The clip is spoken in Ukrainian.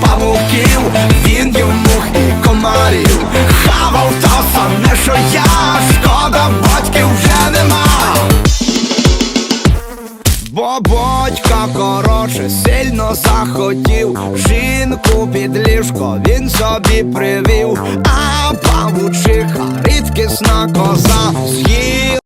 павуків, він їв мух і комарів, хавав то саме, що я, шкода, батьків вже нема. Бо батька коротше сильно захотів. Жінку під ліжко він собі привів, а павучиха рідкісна коза з'їла